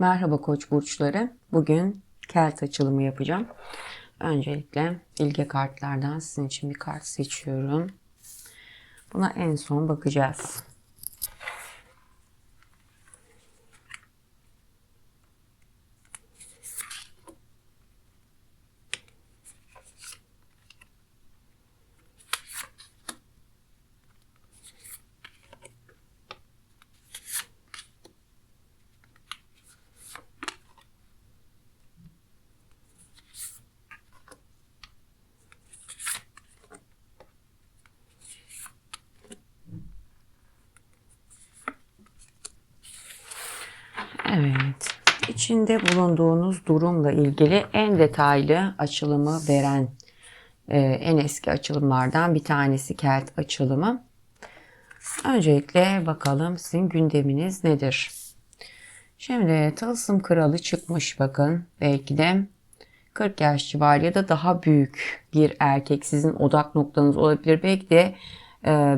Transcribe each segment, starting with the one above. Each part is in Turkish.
Merhaba koç burçları. Bugün kelt açılımı yapacağım. Öncelikle bilge kartlardan sizin için bir kart seçiyorum. Buna en son bakacağız. Evet. İçinde bulunduğunuz durumla ilgili en detaylı açılımı veren e, en eski açılımlardan bir tanesi kelt açılımı. Öncelikle bakalım sizin gündeminiz nedir? Şimdi tılsım kralı çıkmış bakın. Belki de 40 yaş civarı ya da daha büyük bir erkek sizin odak noktanız olabilir. Belki de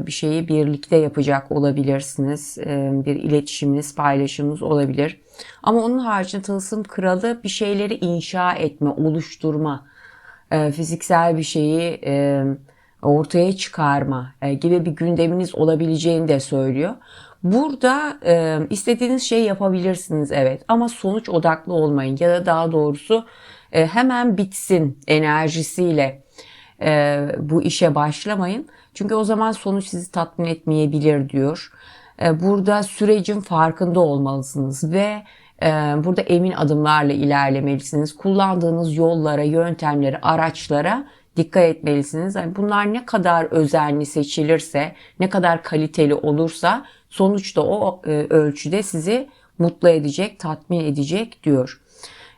bir şeyi birlikte yapacak olabilirsiniz. E, bir iletişiminiz, paylaşımınız olabilir. Ama onun haricinde tılsım kralı bir şeyleri inşa etme, oluşturma, e, fiziksel bir şeyi ortaya çıkarma gibi bir gündeminiz olabileceğini de söylüyor. Burada istediğiniz şeyi yapabilirsiniz evet ama sonuç odaklı olmayın ya da daha doğrusu hemen bitsin enerjisiyle bu işe başlamayın. Çünkü o zaman sonuç sizi tatmin etmeyebilir diyor. E, burada sürecin farkında olmalısınız ve e, burada emin adımlarla ilerlemelisiniz. Kullandığınız yollara, yöntemlere, araçlara dikkat etmelisiniz. Yani bunlar ne kadar özenli seçilirse, ne kadar kaliteli olursa sonuçta o e, ölçüde sizi mutlu edecek, tatmin edecek diyor.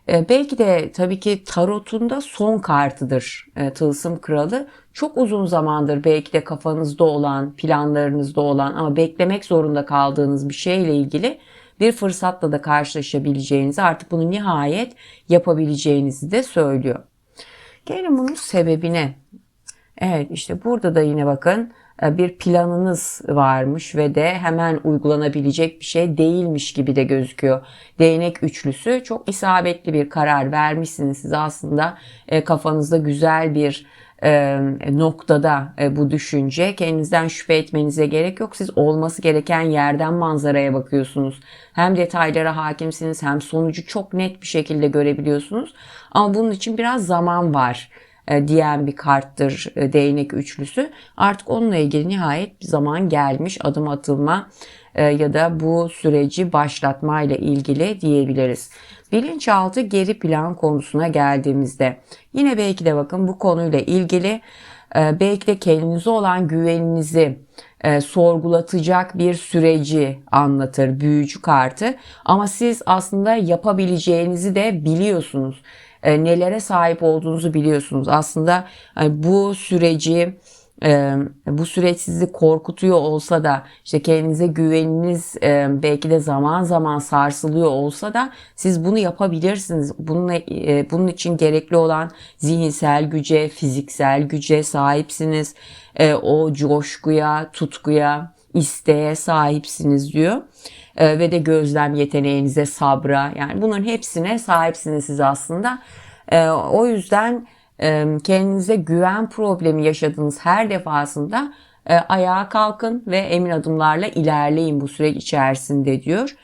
E, belki de tabii ki tarotunda son kartıdır e, Tılsım Kralı. Çok uzun zamandır belki de kafanızda olan, planlarınızda olan ama beklemek zorunda kaldığınız bir şeyle ilgili bir fırsatla da karşılaşabileceğinizi, artık bunu nihayet yapabileceğinizi de söylüyor. Gelin bunun sebebine. Evet işte burada da yine bakın bir planınız varmış ve de hemen uygulanabilecek bir şey değilmiş gibi de gözüküyor. Değnek üçlüsü çok isabetli bir karar vermişsiniz siz aslında e, kafanızda güzel bir e, noktada bu düşünce. Kendinizden şüphe etmenize gerek yok. Siz olması gereken yerden manzaraya bakıyorsunuz. Hem detaylara hakimsiniz hem sonucu çok net bir şekilde görebiliyorsunuz. Ama bunun için biraz zaman var e, diyen bir karttır e, değnek üçlüsü. Artık onunla ilgili nihayet zaman gelmiş adım atılma e, ya da bu süreci başlatma ile ilgili diyebiliriz. Bilinçaltı geri plan konusuna geldiğimizde yine belki de bakın bu konuyla ilgili belki de kendinize olan güveninizi sorgulatacak bir süreci anlatır büyücü kartı. Ama siz aslında yapabileceğinizi de biliyorsunuz. E, nelere sahip olduğunuzu biliyorsunuz. Aslında e, bu süreci e, bu süreç sizi korkutuyor olsa da işte kendinize güveniniz belki de zaman zaman sarsılıyor olsa da siz bunu yapabilirsiniz. Bununla, bunun için gerekli olan zihinsel güce, fiziksel güce sahipsiniz. O coşkuya, tutkuya, isteğe sahipsiniz diyor. Ve de gözlem yeteneğinize, sabra yani bunların hepsine sahipsiniz siz aslında. O yüzden kendinize güven problemi yaşadığınız her defasında ayağa kalkın ve emin adımlarla ilerleyin bu süreç içerisinde diyor.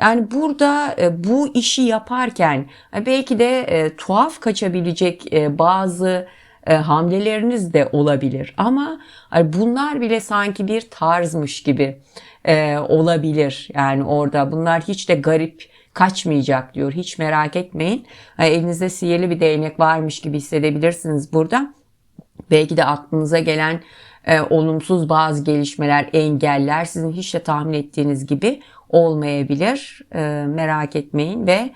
Yani burada bu işi yaparken belki de tuhaf kaçabilecek bazı hamleleriniz de olabilir ama bunlar bile sanki bir tarzmış gibi olabilir. Yani orada bunlar hiç de garip kaçmayacak diyor. Hiç merak etmeyin. Elinizde sihirli bir değnek varmış gibi hissedebilirsiniz burada. Belki de aklınıza gelen e, olumsuz bazı gelişmeler, engeller sizin hiç de tahmin ettiğiniz gibi olmayabilir. E, merak etmeyin ve e,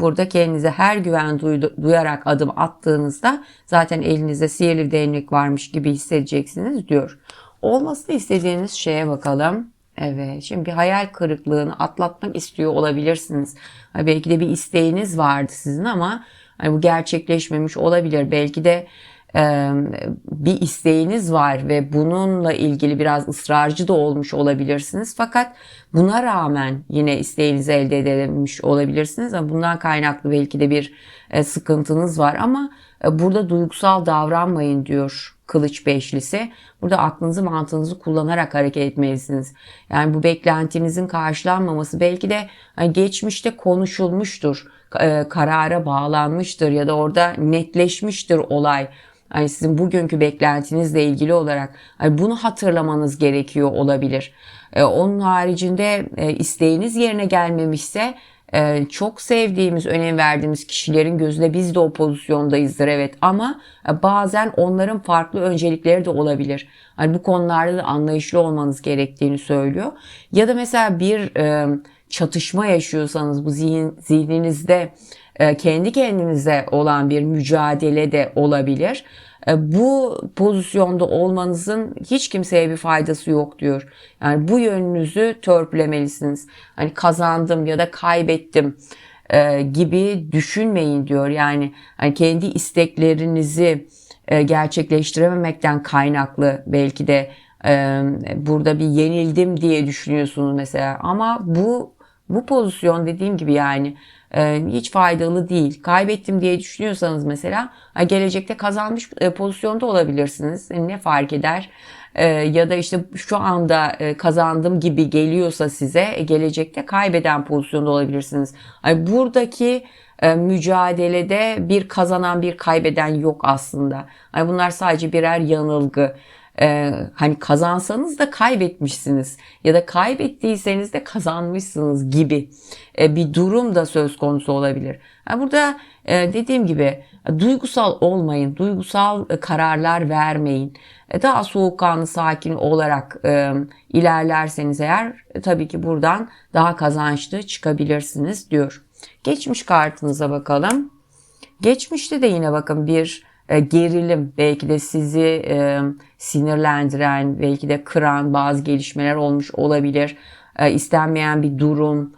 burada kendinize her güven duyarak adım attığınızda zaten elinizde sihirli değnek varmış gibi hissedeceksiniz diyor. Olmasını istediğiniz şeye bakalım. Evet, şimdi bir hayal kırıklığını atlatmak istiyor olabilirsiniz. Belki de bir isteğiniz vardı sizin ama hani bu gerçekleşmemiş olabilir. Belki de bir isteğiniz var ve bununla ilgili biraz ısrarcı da olmuş olabilirsiniz. Fakat buna rağmen yine isteğinizi elde edememiş olabilirsiniz. Ama bundan kaynaklı belki de bir e, sıkıntınız var ama e, burada duygusal davranmayın diyor kılıç beşlisi. Burada aklınızı mantığınızı kullanarak hareket etmelisiniz. Yani bu beklentinizin karşılanmaması belki de hani geçmişte konuşulmuştur, e, karara bağlanmıştır ya da orada netleşmiştir olay. Yani sizin bugünkü beklentinizle ilgili olarak hani bunu hatırlamanız gerekiyor olabilir. E, onun haricinde e, isteğiniz yerine gelmemişse e, çok sevdiğimiz, önem verdiğimiz kişilerin gözünde biz de o pozisyondayızdır evet ama e, bazen onların farklı öncelikleri de olabilir. Hani bu konularda da anlayışlı olmanız gerektiğini söylüyor. Ya da mesela bir e, çatışma yaşıyorsanız bu zihin, zihninizde kendi kendinize olan bir mücadele de olabilir. E, bu pozisyonda olmanızın hiç kimseye bir faydası yok diyor. Yani bu yönünüzü törpülemelisiniz. Hani kazandım ya da kaybettim e, gibi düşünmeyin diyor. Yani hani kendi isteklerinizi gerçekleştirememekten kaynaklı belki de burada bir yenildim diye düşünüyorsunuz mesela. Ama bu bu pozisyon dediğim gibi yani e, hiç faydalı değil. Kaybettim diye düşünüyorsanız mesela gelecekte kazanmış e, pozisyonda olabilirsiniz. Ne fark eder? E, ya da işte şu anda kazandım gibi geliyorsa size gelecekte kaybeden pozisyonda olabilirsiniz. buradaki mücadelede bir kazanan bir kaybeden yok aslında. bunlar sadece birer yanılgı e, hani kazansanız da kaybetmişsiniz ya da kaybettiyseniz de kazanmışsınız gibi e, bir durum da söz konusu olabilir. Yani burada e, dediğim gibi duygusal olmayın, duygusal e, kararlar vermeyin. E, daha soğukkanlı, sakin olarak e, ilerlerseniz eğer e, tabii ki buradan daha kazançlı çıkabilirsiniz diyor. Geçmiş kartınıza bakalım. Geçmişte de yine bakın bir gerilim, belki de sizi e, sinirlendiren, belki de kıran bazı gelişmeler olmuş olabilir. E, istenmeyen bir durum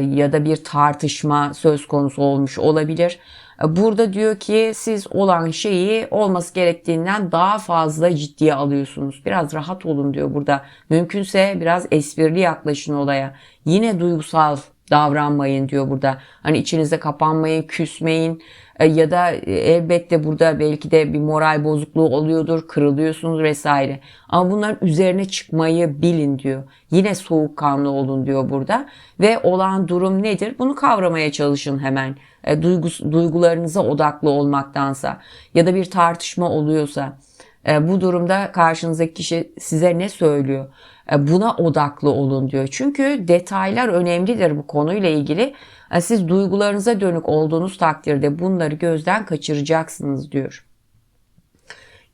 ya da bir tartışma söz konusu olmuş olabilir. Burada diyor ki siz olan şeyi olması gerektiğinden daha fazla ciddiye alıyorsunuz. Biraz rahat olun diyor burada. Mümkünse biraz esprili yaklaşın olaya. Yine duygusal davranmayın diyor burada. Hani içinize kapanmayın, küsmeyin e, ya da e, elbette burada belki de bir moral bozukluğu oluyordur, kırılıyorsunuz vesaire. Ama bunların üzerine çıkmayı bilin diyor. Yine soğukkanlı olun diyor burada. Ve olan durum nedir? Bunu kavramaya çalışın hemen. E, duygus, duygularınıza odaklı olmaktansa ya da bir tartışma oluyorsa bu durumda karşınızdaki kişi size ne söylüyor? Buna odaklı olun diyor. Çünkü detaylar önemlidir bu konuyla ilgili. Siz duygularınıza dönük olduğunuz takdirde bunları gözden kaçıracaksınız diyor.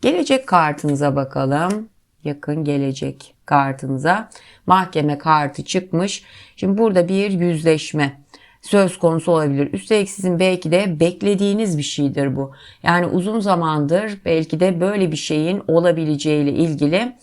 Gelecek kartınıza bakalım. Yakın gelecek kartınıza. Mahkeme kartı çıkmış. Şimdi burada bir yüzleşme söz konusu olabilir. Üstelik sizin belki de beklediğiniz bir şeydir bu. Yani uzun zamandır belki de böyle bir şeyin olabileceğiyle ilgili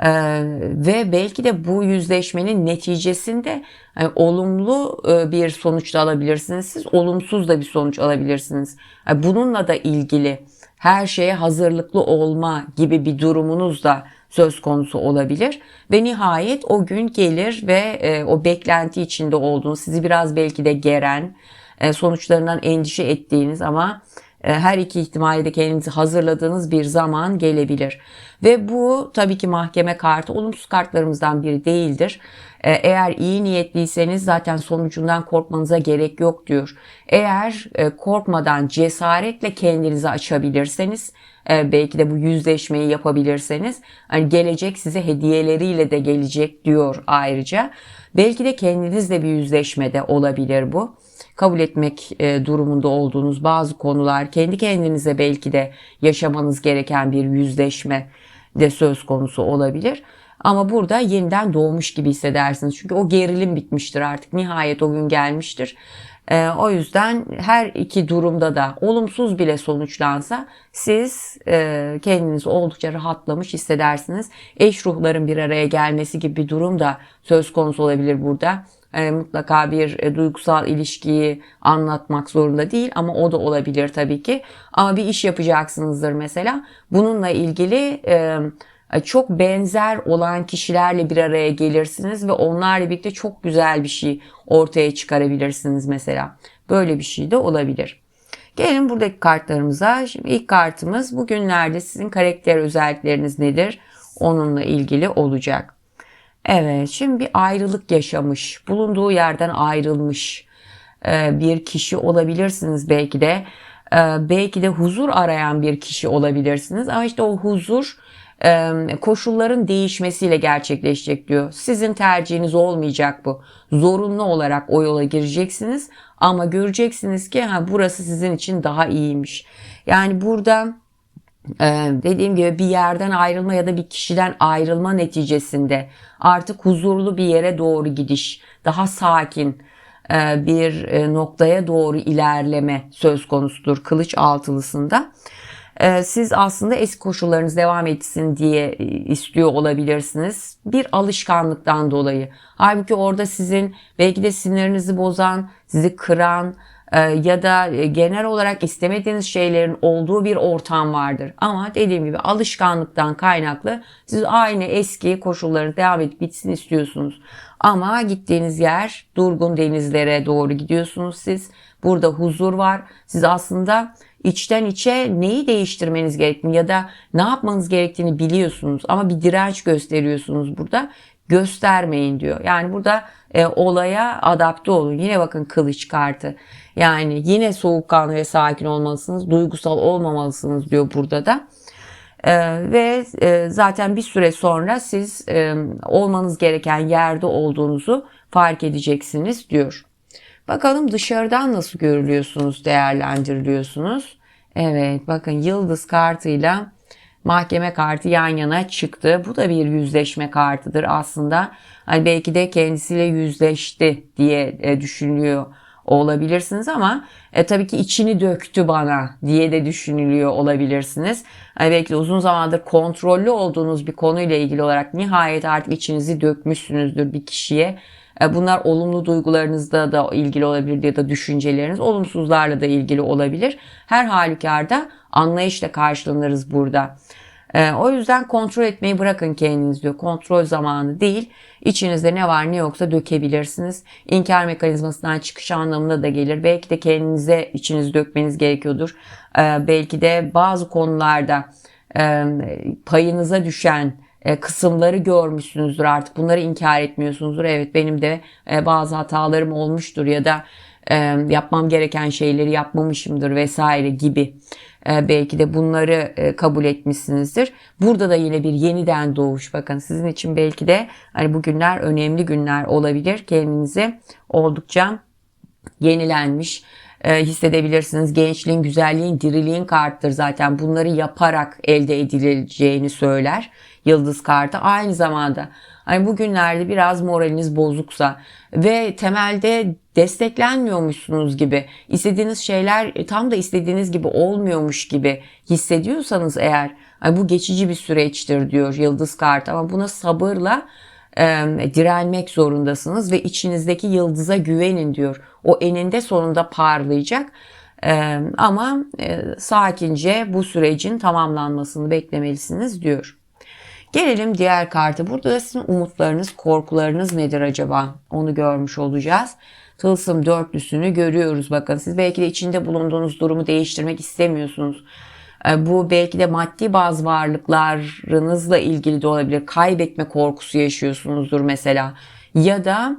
ee, ve belki de bu yüzleşmenin neticesinde yani olumlu e, bir sonuç da alabilirsiniz. Siz olumsuz da bir sonuç alabilirsiniz. Yani bununla da ilgili her şeye hazırlıklı olma gibi bir durumunuz da söz konusu olabilir. Ve nihayet o gün gelir ve e, o beklenti içinde olduğunuz, sizi biraz belki de geren, e, sonuçlarından endişe ettiğiniz ama her iki ihtimalle de kendinizi hazırladığınız bir zaman gelebilir. Ve bu tabii ki mahkeme kartı olumsuz kartlarımızdan biri değildir. E, eğer iyi niyetliyseniz zaten sonucundan korkmanıza gerek yok diyor. Eğer e, korkmadan cesaretle kendinizi açabilirseniz belki de bu yüzleşmeyi yapabilirseniz hani gelecek size hediyeleriyle de gelecek diyor ayrıca. Belki de kendinizle bir yüzleşmede olabilir bu kabul etmek e, durumunda olduğunuz bazı konular, kendi kendinize belki de yaşamanız gereken bir yüzleşme de söz konusu olabilir. Ama burada yeniden doğmuş gibi hissedersiniz. Çünkü o gerilim bitmiştir artık. Nihayet o gün gelmiştir. E, o yüzden her iki durumda da olumsuz bile sonuçlansa siz e, kendinizi oldukça rahatlamış hissedersiniz. Eş ruhların bir araya gelmesi gibi bir durum da söz konusu olabilir burada. e, mutlaka bir e, duygusal ilişkiyi anlatmak zorunda değil ama o da olabilir tabii ki. Ama bir iş yapacaksınızdır mesela. Bununla ilgili e, çok benzer olan kişilerle bir araya gelirsiniz ve onlarla birlikte çok güzel bir şey ortaya çıkarabilirsiniz mesela. Böyle bir şey de olabilir. Gelin buradaki kartlarımıza. Şimdi ilk kartımız bugünlerde sizin karakter özellikleriniz nedir? Onunla ilgili olacak. Evet şimdi bir ayrılık yaşamış, bulunduğu yerden ayrılmış e, bir kişi olabilirsiniz belki de. E, belki de huzur arayan bir kişi olabilirsiniz ama işte o huzur koşulların değişmesiyle gerçekleşecek diyor. Sizin tercihiniz olmayacak bu. Zorunlu olarak o yola gireceksiniz ama göreceksiniz ki ha, burası sizin için daha iyiymiş. Yani burada dediğim gibi bir yerden ayrılma ya da bir kişiden ayrılma neticesinde artık huzurlu bir yere doğru gidiş, daha sakin bir noktaya doğru ilerleme söz konusudur kılıç altılısında. Siz aslında eski koşullarınız devam etsin diye istiyor olabilirsiniz. Bir alışkanlıktan dolayı. Halbuki orada sizin belki de sinirinizi bozan, sizi kıran, ee, ya da e, genel olarak istemediğiniz şeylerin olduğu bir ortam vardır. Ama dediğim gibi alışkanlıktan kaynaklı siz aynı eski koşulları devam edip bitsin istiyorsunuz. Ama gittiğiniz yer durgun denizlere doğru gidiyorsunuz siz. Burada huzur var. Siz aslında içten içe neyi değiştirmeniz gerektiğini ya da ne yapmanız gerektiğini biliyorsunuz ama bir direnç gösteriyorsunuz burada göstermeyin diyor. Yani burada e, olaya adapte olun. Yine bakın kılıç kartı. Yani yine soğukkanlı ve sakin olmalısınız. Duygusal olmamalısınız diyor burada da. E, ve e, zaten bir süre sonra siz e, olmanız gereken yerde olduğunuzu fark edeceksiniz diyor. Bakalım dışarıdan nasıl görülüyorsunuz, değerlendiriliyorsunuz. Evet bakın yıldız kartıyla mahkeme kartı yan yana çıktı. Bu da bir yüzleşme kartıdır aslında. Hani belki de kendisiyle yüzleşti diye e, düşünülüyor olabilirsiniz ama e, tabii ki içini döktü bana diye de düşünülüyor olabilirsiniz. Hani belki de uzun zamandır kontrollü olduğunuz bir konuyla ilgili olarak nihayet artık içinizi dökmüşsünüzdür bir kişiye. E, bunlar olumlu duygularınızda da ilgili olabilir ya da düşünceleriniz olumsuzlarla da ilgili olabilir. Her halükarda anlayışla karşılanırız burada. E, o yüzden kontrol etmeyi bırakın kendiniz diyor. Kontrol zamanı değil. İçinizde ne var ne yoksa dökebilirsiniz. İnkar mekanizmasından çıkış anlamında da gelir. Belki de kendinize içinizi dökmeniz gerekiyordur. E, belki de bazı konularda payınıza düşen kısımları görmüşsünüzdür artık. Bunları inkar etmiyorsunuzdur. Evet benim de e, bazı hatalarım olmuştur ya da e, yapmam gereken şeyleri yapmamışımdır vesaire gibi. Belki de bunları kabul etmişsinizdir. Burada da yine bir yeniden doğuş bakın sizin için belki de hani bu günler önemli günler olabilir. Kendinizi oldukça yenilenmiş, hissedebilirsiniz. Gençliğin, güzelliğin, diriliğin karttır zaten. Bunları yaparak elde edileceğini söyler yıldız kartı. Aynı zamanda hani bugünlerde biraz moraliniz bozuksa ve temelde desteklenmiyormuşsunuz gibi, istediğiniz şeyler tam da istediğiniz gibi olmuyormuş gibi hissediyorsanız eğer hani bu geçici bir süreçtir diyor yıldız kartı ama buna sabırla e, direnmek zorundasınız ve içinizdeki yıldıza güvenin diyor. O eninde sonunda parlayacak. E, ama e, sakince bu sürecin tamamlanmasını beklemelisiniz diyor. Gelelim diğer kartı. Burada da sizin umutlarınız, korkularınız nedir acaba? Onu görmüş olacağız. Tılsım dörtlüsünü görüyoruz bakın. Siz belki de içinde bulunduğunuz durumu değiştirmek istemiyorsunuz. Ee, bu belki de maddi bazı varlıklarınızla ilgili de olabilir. Kaybetme korkusu yaşıyorsunuzdur mesela. Ya da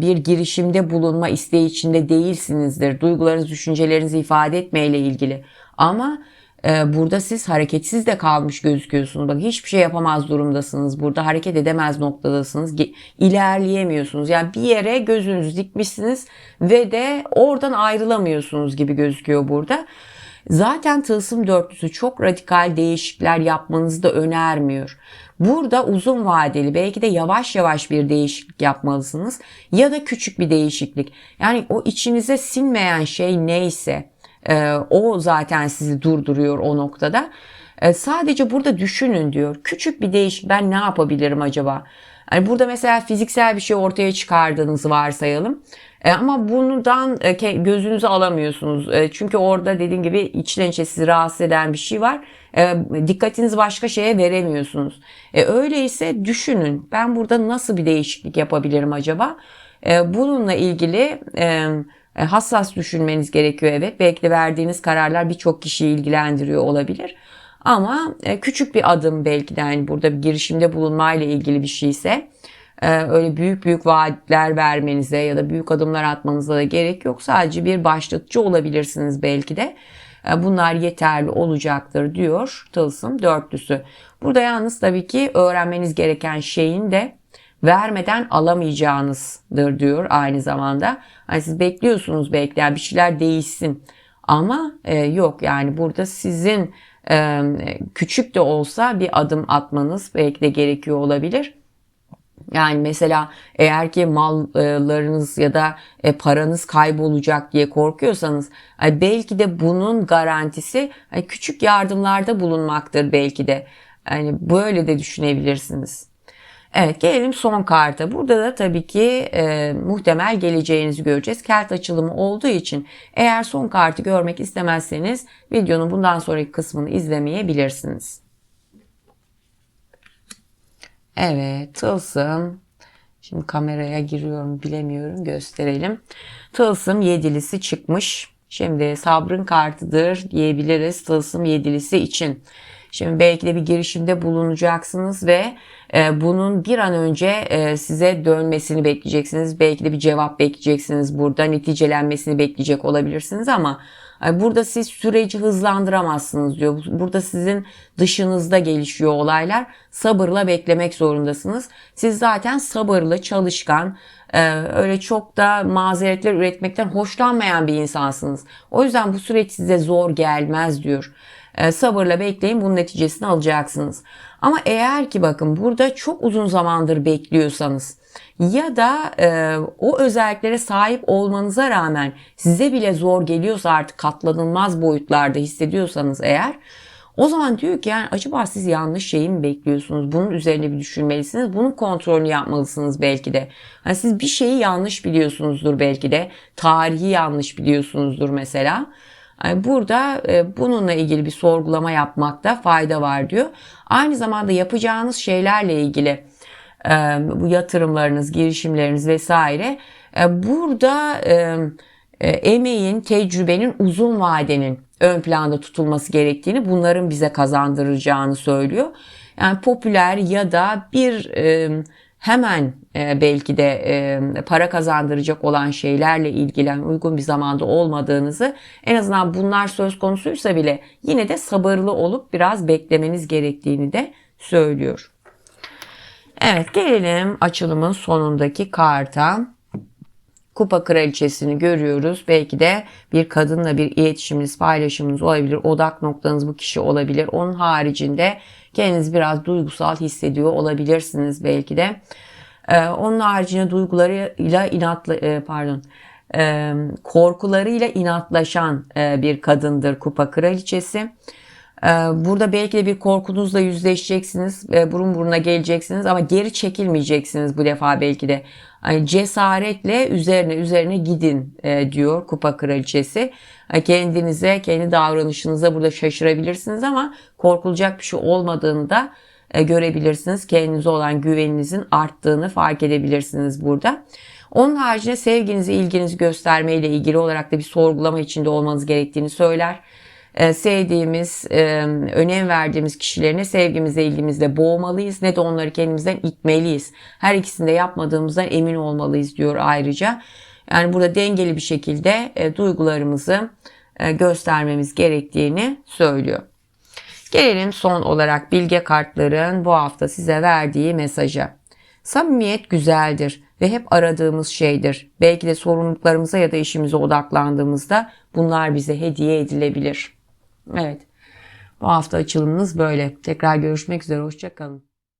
bir girişimde bulunma isteği içinde değilsinizdir. Duygularınız, düşüncelerinizi ifade etmeyle ilgili. Ama ee, burada siz hareketsiz de kalmış gözüküyorsunuz. Bak hiçbir şey yapamaz durumdasınız. Burada hareket edemez noktadasınız. İlerleyemiyorsunuz. Yani bir yere gözünüzü dikmişsiniz ve de oradan ayrılamıyorsunuz gibi gözüküyor burada. Zaten tılsım dörtlüsü çok radikal değişiklikler yapmanızı da önermiyor. Burada uzun vadeli belki de yavaş yavaş bir değişiklik yapmalısınız ya da küçük bir değişiklik. Yani o içinize sinmeyen şey neyse e, o zaten sizi durduruyor o noktada. E, sadece burada düşünün diyor. Küçük bir değişik ben ne yapabilirim acaba? Hani burada mesela fiziksel bir şey ortaya çıkardığınızı varsayalım. E, ama bundan e, gözünüzü alamıyorsunuz. E, çünkü orada dediğim gibi içten içe sizi rahatsız eden bir şey var. E, dikkatinizi başka şeye veremiyorsunuz. E, öyleyse düşünün ben burada nasıl bir değişiklik yapabilirim acaba? E, bununla ilgili e, e, hassas düşünmeniz gerekiyor evet. Belki de verdiğiniz kararlar birçok kişiyi ilgilendiriyor olabilir. Ama e, küçük bir adım belki de yani burada bir girişimde bulunmayla ilgili bir şeyse e, öyle büyük büyük vaatler vermenize ya da büyük adımlar atmanıza da gerek yok. Sadece bir başlatıcı olabilirsiniz belki de. E, Bunlar yeterli olacaktır diyor Tılsım dörtlüsü. Burada yalnız tabii ki öğrenmeniz gereken şeyin de vermeden alamayacağınızdır diyor aynı zamanda. Hani siz bekliyorsunuz belki yani bir şeyler değişsin. Ama e, yok yani burada sizin küçük de olsa bir adım atmanız belki de gerekiyor olabilir. Yani mesela eğer ki mallarınız ya da e, paranız kaybolacak diye korkuyorsanız e, belki de bunun garantisi e, küçük yardımlarda bulunmaktır belki de. Yani böyle de düşünebilirsiniz. Evet gelelim son karta. Burada da tabii ki e, muhtemel geleceğinizi göreceğiz. Kelt açılımı olduğu için eğer son kartı görmek istemezseniz videonun bundan sonraki kısmını izlemeyebilirsiniz. Evet tılsım. Şimdi kameraya giriyorum bilemiyorum gösterelim. Tılsım yedilisi çıkmış. Şimdi sabrın kartıdır diyebiliriz tılsım yedilisi için. Şimdi belki de bir girişimde bulunacaksınız ve e, bunun bir an önce e, size dönmesini bekleyeceksiniz. Belki de bir cevap bekleyeceksiniz burada. Neticelenmesini bekleyecek olabilirsiniz ama burada siz süreci hızlandıramazsınız diyor. Burada sizin dışınızda gelişiyor olaylar. Sabırla beklemek zorundasınız. Siz zaten sabırlı, çalışkan, e, öyle çok da mazeretler üretmekten hoşlanmayan bir insansınız. O yüzden bu süreç size zor gelmez diyor. E, sabırla bekleyin bunun neticesini alacaksınız. Ama eğer ki bakın burada çok uzun zamandır bekliyorsanız ya da e, o özelliklere sahip olmanıza rağmen size bile zor geliyorsa artık katlanılmaz boyutlarda hissediyorsanız eğer o zaman diyor ki yani acaba siz yanlış şeyi mi bekliyorsunuz? Bunun üzerine bir düşünmelisiniz. Bunun kontrolünü yapmalısınız belki de. Yani siz bir şeyi yanlış biliyorsunuzdur belki de. Tarihi yanlış biliyorsunuzdur mesela. Yani burada e, bununla ilgili bir sorgulama yapmakta fayda var diyor. Aynı zamanda yapacağınız şeylerle ilgili e, bu yatırımlarınız, girişimleriniz vesaire e, burada emeğin, tecrübenin, uzun vadenin ön planda tutulması gerektiğini, bunların bize kazandıracağını söylüyor. Yani popüler ya da bir hemen belki de para kazandıracak olan şeylerle ilgilen uygun bir zamanda olmadığınızı en azından bunlar söz konusuysa bile yine de sabırlı olup biraz beklemeniz gerektiğini de söylüyor. Evet gelelim açılımın sonundaki karta. Kupa kraliçesini görüyoruz. Belki de bir kadınla bir iletişiminiz, paylaşımınız olabilir. Odak noktanız bu kişi olabilir. Onun haricinde kendiniz biraz duygusal hissediyor olabilirsiniz belki de. Ee, onun haricinde duygularıyla inatla e, pardon e, korkularıyla inatlaşan e, bir kadındır kupa kraliçesi. Ee, burada belki de bir korkunuzla yüzleşeceksiniz, burun buruna geleceksiniz ama geri çekilmeyeceksiniz bu defa belki de. Yani cesaretle üzerine üzerine gidin e, diyor Kupa Kraliçesi. Kendinize, kendi davranışınıza burada şaşırabilirsiniz ama korkulacak bir şey olmadığını da e, görebilirsiniz. Kendinize olan güveninizin arttığını fark edebilirsiniz burada. Onun haricinde sevginizi, ilginizi göstermeyle ilgili olarak da bir sorgulama içinde olmanız gerektiğini söyler. Ee, sevdiğimiz, e, önem verdiğimiz kişilerine sevgimizle, ilgimizle boğmalıyız ne de onları kendimizden itmeliyiz. Her ikisini de yapmadığımızdan emin olmalıyız diyor ayrıca. Yani burada dengeli bir şekilde e, duygularımızı e, göstermemiz gerektiğini söylüyor. Gelelim son olarak bilge kartların bu hafta size verdiği mesaja. Samimiyet güzeldir ve hep aradığımız şeydir. Belki de sorumluluklarımıza ya da işimize odaklandığımızda bunlar bize hediye edilebilir. Evet. Bu hafta açılımınız böyle. Tekrar görüşmek üzere. Hoşçakalın.